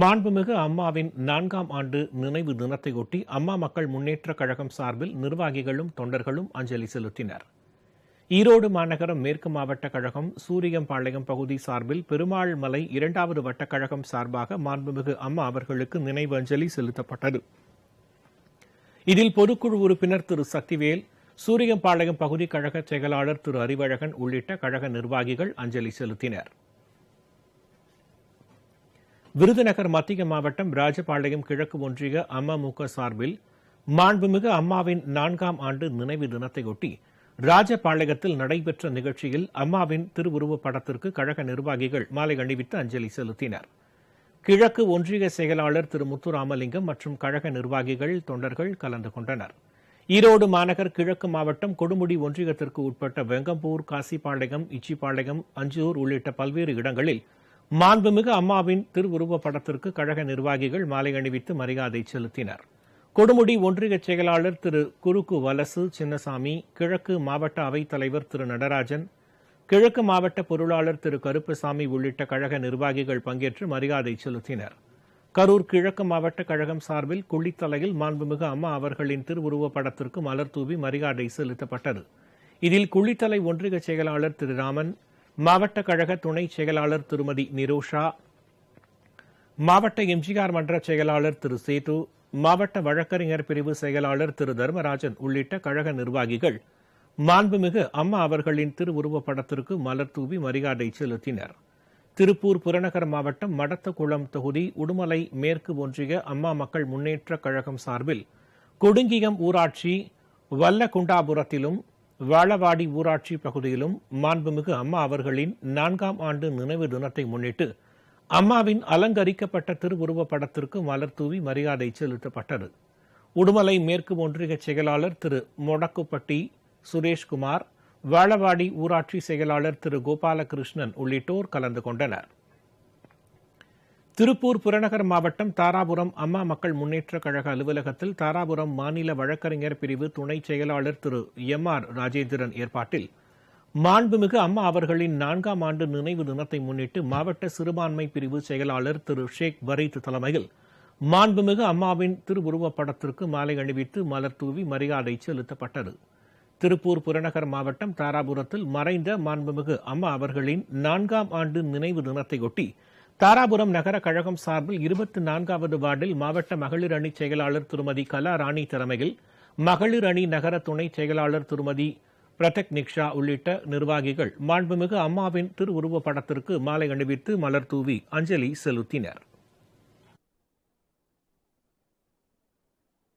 மாண்புமிகு அம்மாவின் நான்காம் ஆண்டு நினைவு தினத்தையொட்டி அம்மா மக்கள் முன்னேற்றக் கழகம் சார்பில் நிர்வாகிகளும் தொண்டர்களும் அஞ்சலி செலுத்தினர். ஈரோடு மாநகரம் மேற்கு மாவட்ட கழகம் சூரியம்பாளையம் பகுதி சார்பில் பெருமாள் மலை இரண்டாவது வட்டக் கழகம் சார்பாக மாண்புமிகு அம்மா அவர்களுக்கு நினைவு அஞ்சலி செலுத்தப்பட்டது. இதில் பொதுக்குழு உறுப்பினர் திரு சக்திவேல் சூரியம்பாளையம் பகுதி கழக செயலாளர் திரு அறிவழகன் உள்ளிட்ட கழக நிர்வாகிகள் அஞ்சலி செலுத்தினர். விருதுநகர் மத்திய மாவட்டம் ராஜபாளையம் கிழக்கு ஒன்றிய அமமுக சார்பில் மாண்புமிகு அம்மாவின் நான்காம் ஆண்டு நினைவு தினத்தையொட்டி ராஜபாளையத்தில் நடைபெற்ற நிகழ்ச்சியில் அம்மாவின் திருவுருவப் படத்திற்கு கழக நிர்வாகிகள் மாலை அணிவித்து அஞ்சலி செலுத்தினர். கிழக்கு ஒன்றிய செயலாளர் திரு முத்துராமலிங்கம் மற்றும் கழக நிர்வாகிகள் தொண்டர்கள் கலந்து கொண்டனர். ஈரோடு மாநகர் கிழக்கு மாவட்டம் கொடுமுடி ஒன்றியத்திற்கு உட்பட்ட வெங்கம்பூர் காசிப்பாளையம் இச்சிப்பாளையம் அஞ்சூர் உள்ளிட்ட பல்வேறு இடங்களில் மாண்புமிகு அம்மாவின் திருவுருவப் படத்திற்கு கழக நிர்வாகிகள் மாலை அணிவித்து மரியாதை செலுத்தினர். கொடுமுடி ஒன்றிய செயலாளர் திரு குறுக்கு வலசு சின்னசாமி கிழக்கு மாவட்ட அவைத் தலைவர் திரு நடராஜன் கிழக்கு மாவட்ட பொருளாளர் திரு கருப்பசாமி உள்ளிட்ட கழக நிர்வாகிகள் பங்கேற்று மரியாதை செலுத்தினர். கரூர் கிழக்கு மாவட்ட கழகம் சார்பில் குள்ளித்தலையில் மாண்புமிகு அம்மா அவர்களின் திருவுருவப் படத்திற்கு மலர் தூவி மரியாதை செலுத்தப்பட்டது. இதில் குள்ளித்தலை ஒன்றிய செயலாளர் திரு ராமன் மாவட்ட கழக துணை செயலாளர் திருமதி நிரோஷா மாவட்ட எம்ஜிஆர் மன்ற செயலாளர் திரு சேது மாவட்ட வழக்கறிஞர் பிரிவு செயலாளர் திரு தர்மராஜன் உள்ளிட்ட கழக நிர்வாகிகள் மாண்புமிகு அம்மா அவர்களின் திருவுருவப் படத்திற்கு மலர் தூவி மரியாதை செலுத்தினர். திருப்பூர் புறநகர் மாவட்டம் மடத்தகுளம் தொகுதி உடுமலை மேற்கு ஒன்றிய அம்மா மக்கள் முன்னேற்றக் கழகம் சார்பில் கொடுங்கியம் ஊராட்சி வல்லகுண்டாபுரத்திலும் வாழவாடி ஊராட்சி பகுதியிலும் மாண்புமிகு அம்மா அவர்களின் நான்காம் ஆண்டு நினைவு தினத்தை முன்னிட்டு அம்மாவின் அலங்கரிக்கப்பட்ட திருவுருவப் படத்திற்கு மலர் தூவி மரியாதை செலுத்தப்பட்டது. உடுமலை மேற்கு ஒன்றிய செயலாளர் திரு மொடக்குப்பட்டி சுரேஷ்குமார் வாழவாடி ஊராட்சி செயலாளர் திரு கோபாலகிருஷ்ணன் உள்ளிட்டோர் கலந்து கொண்டனர். திருப்பூர் புறநகர் மாவட்டம் தாராபுரம் அம்மா மக்கள் முன்னேற்றக் கழக அலுவலகத்தில் தாராபுரம் மாநில வழக்கறிஞர் பிரிவு துணை செயலாளர் திரு எம் ஆர் ராஜேந்திரன் ஏற்பாட்டில் மாண்புமிகு அம்மா அவர்களின் நான்காம் ஆண்டு நினைவு தினத்தை முன்னிட்டு மாவட்ட சிறுபான்மை பிரிவு செயலாளர் திரு ஷேக் பரீத் தலைமையில் மாண்புமிகு அம்மாவின் திருவுருவப்படத்திற்கு மாலை அணிவித்து மலர் தூவி மரியாதை செலுத்தப்பட்டது. திருப்பூர் புறநகர் மாவட்டம் தாராபுரத்தில் மறைந்த மாண்புமிகு அம்மா அவர்களின் நான்காம் ஆண்டு நினைவு தினத்தையொட்டி தாராபுரம் நகர கழகம் சார்பில் இருபத்தி நான்காவது வார்டில் மாவட்ட மகளிர் அணி செயலாளர் திருமதி கலா ராணி தலைமையில் மகளிர் அணி நகர துணை செயலாளர் திருமதி பிரதக் நிக்ஷா உள்ளிட்ட நிர்வாகிகள் மாண்புமிகு அம்மாவின் திருவுருவப் படத்திற்கு மாலை அணிவித்து மலர் தூவி அஞ்சலி செலுத்தினா்